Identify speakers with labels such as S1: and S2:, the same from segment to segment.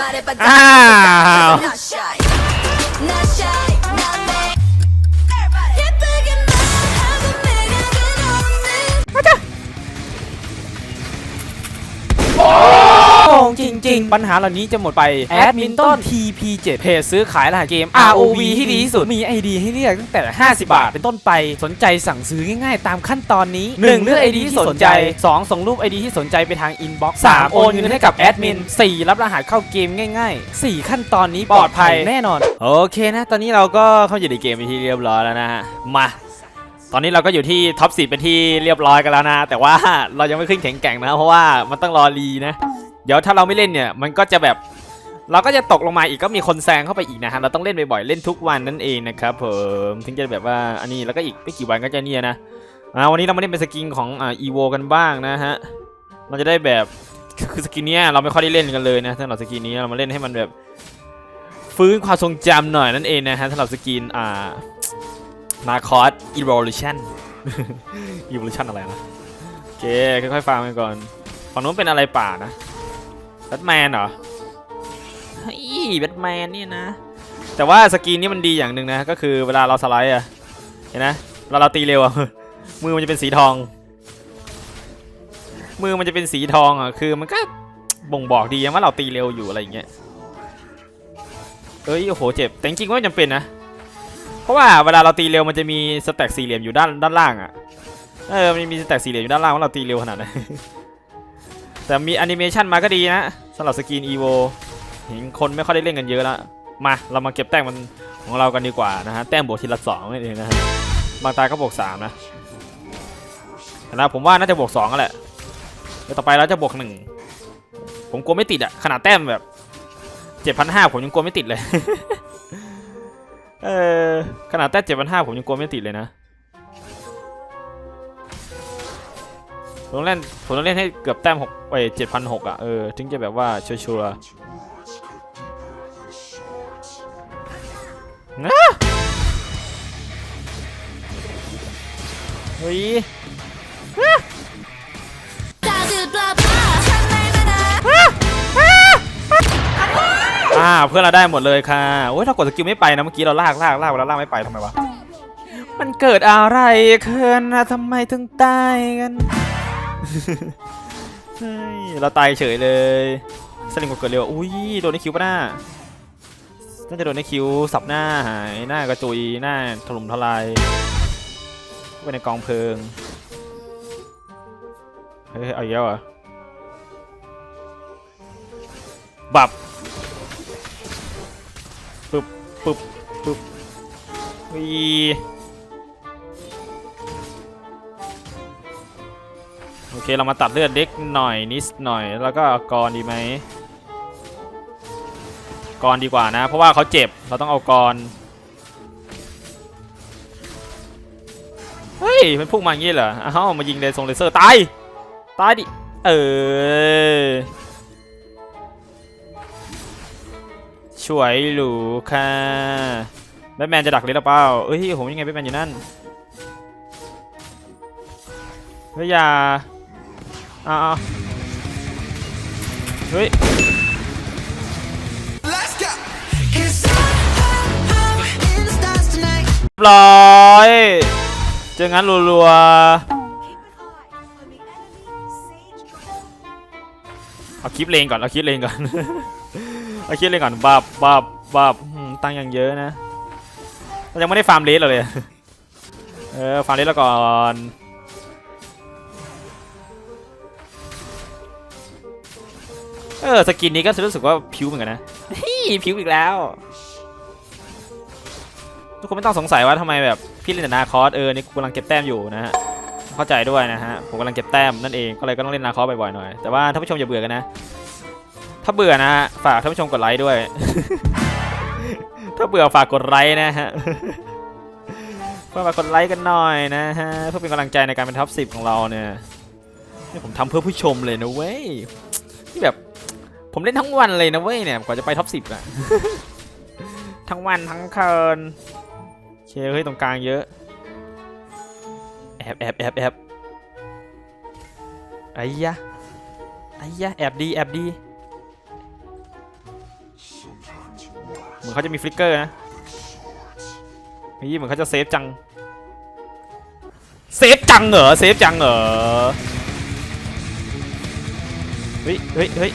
S1: Ah.
S2: ah, ah. งจริงๆปัญหาเหล่านี้จะหมดไปแอดมินต้น TP7 เพจซื้อขายรหัสเกม ROV ที่ดีที่สุด มี ID ให้เลือกตั้งแต่ 50 บาท เป็นต้นไปสนใจสั่งซื้อง่ายๆ ตามขั้นตอนนี้ 1. เลือก ID ที่สนใจ 2. ส่งรูป ID ที่สนใจไปทาง Inbox 3. โอนเงินให้กับแอดมิน 4. รับรหัสเข้าเกมง่าย ๆ 4 ขั้นตอนนี้ปลอดภัยแน่นอน โอเคนะ ตอนนี้เราก็เข้าอยู่ในเกมไปนที่เรียบร้อยแล้วนะฮะมาตอนนี้เราก็อยู่ที่ท็อปสีเป็นที่เรียบร้อยกันแล้วนะ แต่ว่าเรายังไม่ขึ้นแข็งแกร่งนะ เพราะว่ามันต้องรอรีนะ เดี๋ยวถ้าเราไม่เล่นเนี่ยมันก็จะแบบเราก็จะตกลงมาอีกก็มีคนแซงเข้าไปอีกนะฮะเราต้องเล่นบ่อยๆเล่นทุกวันนั่นเองนะครับผมถึงจะแบบว่าอันนี้แล้วก็อีกไม่กี่วันก็จะเนี่ยนะอ่าวันนี้เรามาเล่นเป็นสกินของอ่าอีโวกันบ้างนะฮะเราจะได้แบบคือสกินเนี้ยเราไม่ค่อยได้เล่นกันเลยนะสำหรับสกินนี้เรามาเล่นให้มันแบบฟื้นความทรงจำหน่อยนั่นเองนะฮะสำหรับสกินอ่านาคอสอีโวลูชันอีโวลูชันอะไรนะโอเคค่อยๆฟังกันก่อนฝั่งนู้นเป็นอะไรป่านะ แบทแมนเหรอเฮ้ยแบทแมนเนี่ยนะ แต่ว่าสกีนนี่มันดีอย่างหนึ่งนะ ก็คือเวลาเราสไลด์อะเห็นนะเวลาเราตีเร็วอะมือมันจะเป็นสีทอง มือมันจะเป็นสีทองอะคือมันก็บ่งบอกดีว่าเราตีเร็วอยู่อะไรอย่างเงี้ยเอ้ยโอ้โหเจ็บแต่จริงๆก็ไม่จำเป็นนะ เพราะว่าเวลาเราตีเร็วมันจะมีสแต็กสี่เหลี่ยมอยู่ด้านด้านล่างอะเออมันมีสแต็กสี่เหลี่ยมอยู่ด้านล่างว่าเราตีเร็วขนาดไหน แต่มีแอนิเมชันมาก็ดีนะสำหรับสกรีนอีโวเห็นคนไม่ค่อยได้เล่นกันเยอะแล้วมาเรามาเก็บแต้มมันของเรากันดีกว่านะฮะแต้มบวกทีละสองนั่นเองนะฮะบางตาก็บวกสามนะนะผมว่าน่าจะบวกสองแหละแล้วต่อไปเราจะบวกหนึ่งผมกลัวไม่ติดอะขนาดแต้มแบบเจ็ดพันห้าผมยังกลัวไม่ติดเลยเออขนาดแต้มเจ็ดพันห้าผมยังกลัวไม่ติดเลยนะ ผมต้องเล่นผมต้องเล่นให้เกือบแต้มหกไปเจ็ดพันหกอะเออถึงจะแบบว่าชัวร์นะเฮ้ยอ่าเพื่อนเราได้หมดเลยค่ะโอ้ยถ้ากดสกิลไม่ไปนะเมื่อกี้เราลากลากลากแล้วลากไม่ไปทำไมวะมันเกิดอะไรขึ้นนะทำไมถึงตายกัน เฮ้ยเราตายเฉยเลยสลิงกดเกิดเร็วอุ้ยโดนในคิวปะหน้าน่าจะโดนในคิวสับหน้าหายหน้ากระจุยหน้าถล่มทลายไปในกองเพลิงเฮ้ยเอาอีกแล้วเหรอบับปึ๊บปึ๊บปึ๊บวี อเคเรามาตัดเลือดเล็กหน่อยนิดหน่อย แล้วก็กรดีไหมกรดีกว่านะ เพราะว่าเขาเจ็บเราต้องเอากรเฮ้ยมันพุ่งมาอย่างงี้เหรออ้าวมายิงเลซงเลเซอร์ตายตายดิเออช่วยหรูค่ะแบทแมนจะดักเลยหรือเปล่าเอ้ยผมยังไงแบทแมนอยู่นั่นเฮ้ยอย่า อ้าวเฮ้ย
S3: Let's go. Cause I'm, I'm in the stars tonight.
S2: เรียบร้อย เจองั้นรัวๆเอาคลิปเลงก่อน เอาคลิปเลงก่อน เอาคลิปเลงก่อนบับบับบับอืมตังค์อย่างเยอะนะ เรายังไม่ได้ฟาร์มเลสเลย เออ ฟาร์มเลสแล้วก่อน เออสกินนี้ก็รู้สึกว่าผิวเหมือนกันนะผิวอีกแล้ว ทุกคนไม่ต้องสงสัยว่าทำไมแบบพี่เล่นแต่นาคอสเออนี่กูกำลังเก็บแต้มอยู่นะฮะเข้าใจด้วยนะฮะผมกำลังเก็บแต้มนั่นเองก็เลยก็ต้องเล่นนาคอสบ่อยๆหน่อยแต่ว่าท่านผู้ชมอย่าเบื่อกันนะ ถ้าเบื่อนะฮะฝากท่านผู้ชมกดไลค์ด้วย ถ้าเบื่อฝากกดไลค์นะฮะฝากกดไลค์กันหน่อยนะฮะเพื่อเป็นกำลังใจในการเป็นท็อป10ของเราเนี่ยนี่ผมทำเพื่อผู้ชมเลยนะเว้ยนี่แบบ ผมเล่นทั้งวันเลยนะเว้ยเนี่ยกว่าจะไปท็อป10อะทั้งวันทั้งคืนเคเฮ้ยตรงกลางเยอะแอบแอบแอบแอบไอ้ยะไอ้ยะแอบดีแอบดีเหมือนเขาจะมีฟลิกเกอร์นะนี่เหมือนเขาจะเซฟจังเซฟจังเหรอเซฟจังเหรอเฮ้ยเฮ้ยเฮ้ย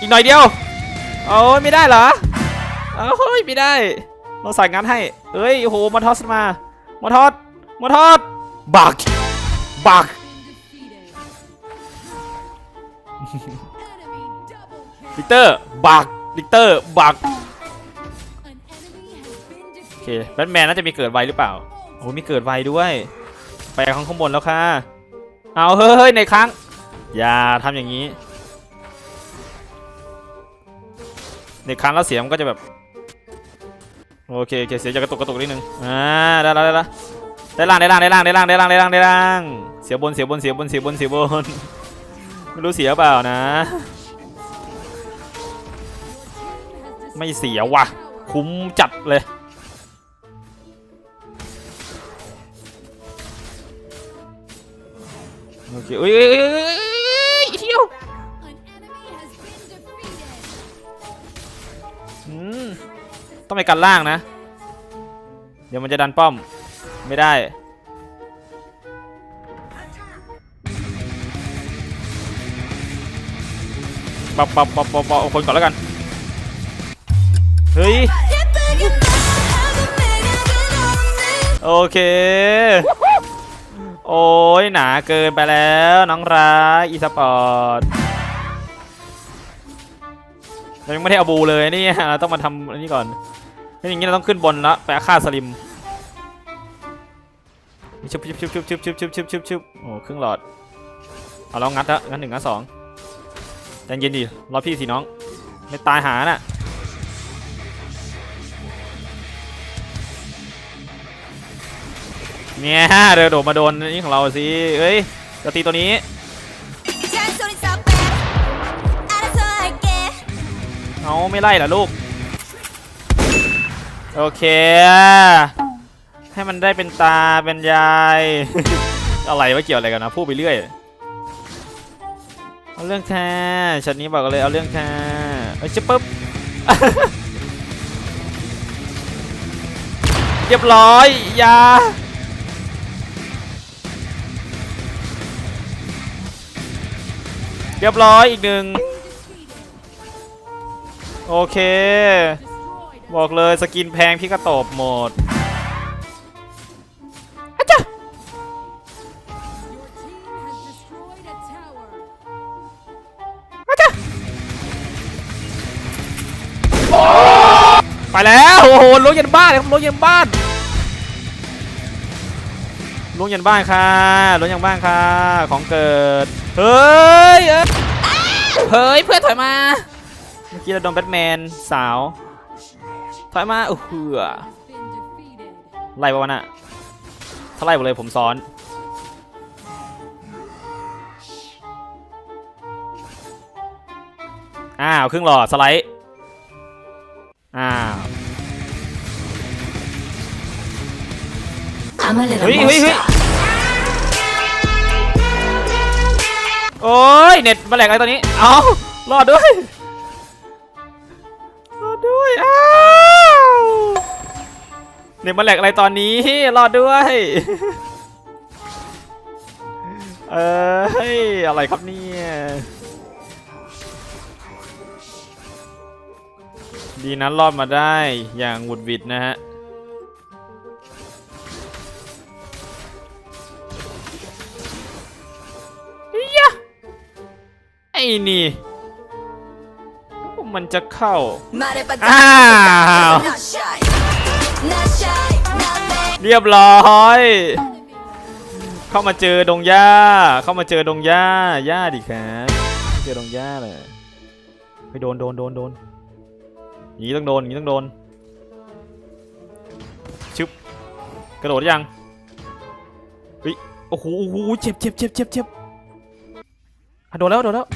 S2: อีกหน่อยเดียวโอ้ยไม่ได้เหรอโอ้ยไม่ได้ เราใส่งานให้ เอ้ยโอ้โหมาทอสมามาทอดมาทอดบักบักลิกเตอร์บักลิกเตอร์บักโอเคแบทแมนน่าจะมีเกิดไวหรือเปล่าโอ้มีเกิดไวด้วย ไปข้างข้างบนแล้วค่ะ เอาเฮ้ยในครั้ง อย่าทำอย่างนี้ ในครั้งแล้วเสียงมันก็จะแบบโอเคโอเคเสียงจะกระตุกกระตุกนิดนึงอ่าได้แล้วได้แล้วได้ล่างได้ล่างได้ล่างได้ล่างได้ล่างได้ล่างได้ล่างเสียบนเสียบนเสียบนเสียบนเสียบนไม่รู้เสียเปล่านะ ไม่เสียว่ะ คุ้มจัดเลยโอเคเอ้ย ต้องไปกันล่างนะ เดี๋ยวมันจะดันป้อม ไม่ได้ ปับปับปับปับปับเอาคนก่อนแล้วกัน เฮ้ย โอเค โอ้ยหนาเกินไปแล้ว น้องรักอีสปอร์ต เรายังไม่ได้เอาบูเลยนี่เราต้องมาทำอันนี้ก่อนไม่อย่างนี้เราต้องขึ้นบนแล้วไปฆ่าสลิมชุบชุบชุบชุบชุบชุบชุบชุบชุบชุบโอ้ครึ่งหลอดเอาแล้วงัดแล้วงัดหนึ่งงัดสองใจเย็นดิรอพี่สิน้องไม่ตายหาน่ะเนี่ยเรือโดดมาโดนอันนี่ของเราสิเอ้ยจะตีตัวนี้ เอาไม่ไล่เหรอลูก โอเค ให้มันได้เป็นตาเป็นยาย อะไรวะเกี่ยวอะไรกันนะพูดไปเรื่อย เอาเรื่องแค่ฉันนี้บอกกันเลยเอาเรื่องแค่เอ้ยชิบปุ๊บเรียบร้อยอยาเรียบร้อยอีกหนึ่ง โอเค บอกเลยสกินแพงพี่ก็ตบหมดอะจ้ะอะจ้ะไปแล้ว โอ้โหล้วงยันบ้านครับล้วงยันบ้านล้วงยันบ้านค่ะล้วงยันบ้านค่ะ ของเกิด เฮ้ยเอ้ยเฮ้ย เพื่อนถอยมา เมื่อกี้เราโดนแบทแมนสาวถอยมาโอ้โหไล่ปะวะน่ะถ้าไล่หมดเลยผมซ้อนอ้าวครึ่งหลอดสไลด์อ้าว
S1: I'm a
S2: เฮ้ย
S1: little
S2: เฮ้ยเฮ้ย
S1: monster.
S2: โอ้ยเน็ตมาแหลกอะไรตอนนี้ เอารอดด้วยรอ ด้วยอ้าวเน็ตมาแหลกอะไรตอนนี้รอดด้วย เอ้ยอะไรครับเนี่ยดีนั้นรอดมาได้อย่างหวุดหวิดนะฮะยะไอ้นี่ มันจะเข้า อ้าว เรียบร้อย เข้ามาเจอดงหญ้า เข้ามาเจอดงหญ้าหญ้าดิครับเจอดงหญ้าเลยไปโดนโดนโดนโดนนี้ต้องโดนนี้ต้องโดนชึบกระโดดยังเฮ้ยโอ้โหเจ็บเจ็บเจ็บเจ็บเจ็บโดนแล้วโดนแล้ว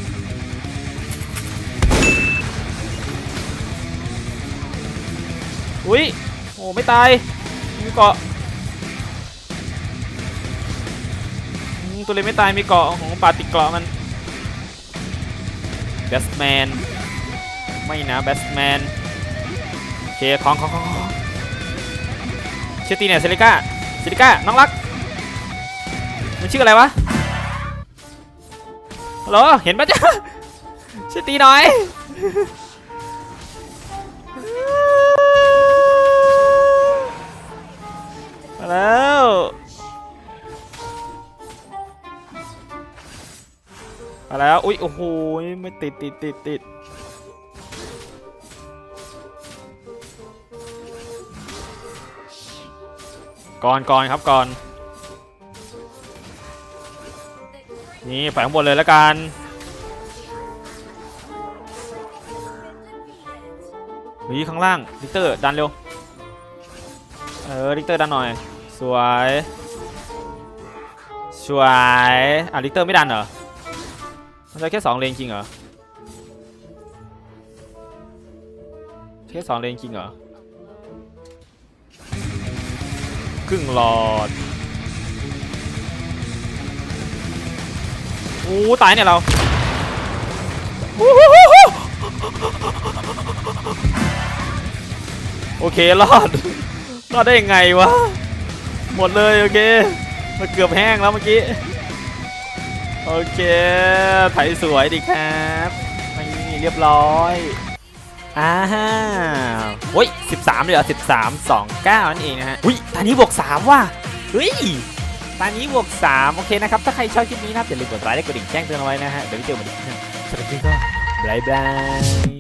S2: อุ้ยโอ้ไม่ตายมีเกาะตัวเล็กไม่ตายมีเกาะของปาติดเกาะมันแบสแมนไม่นะแบสแมนโอเคของของของของชื่อตีเนี่ยเซริก้าเซริก้าน้องรักมันชื่ออะไรวะฮัลโหลเห็นปะจ๊ะช่วยตีหน่อย แล้วมาแล้ว อุ้ย โอ้โห ไม่ติดติดติดติดก่อนก่อนครับก่อน นี่ไปข้างบนเลยแล้วกันนี่ข้างล่างลิกเตอร์ดันเร็ว เออลิกเตอร์ดันหน่อย สวยสวยอะลิกเตอร์ไม่ดันเหรอ มันจะแค่สองเลนจริงเหรอ แค่สองเลนจริงเหรอ ครึ่งหลอดโอ้ตายเนี่ยเราโอ้โหโอเครอด รอดได้ยังไงวะ หมดเลยโอเคมันเกือบแห้งแล้วเมื่อกี้ โอเคไถสวยดีครับนี่เรียบร้อยอ่าโอ้ย13เลยเหรอ13 29นั่นเองนะฮะอุ้ยตอนนี้บวก3ว่ะเฮ้ยตอนนี้บวก3โอเคนะครับ ถ้าใครชอบคลิปนี้นะครับอย่าลืมกดไลค์และกดดิ่งแจ้งเตือนเอาไว้นะฮะ เดี๋ยวไปเจอกันใหม่ในคลิปหน้าสวัสดีครับบ๊ายบาย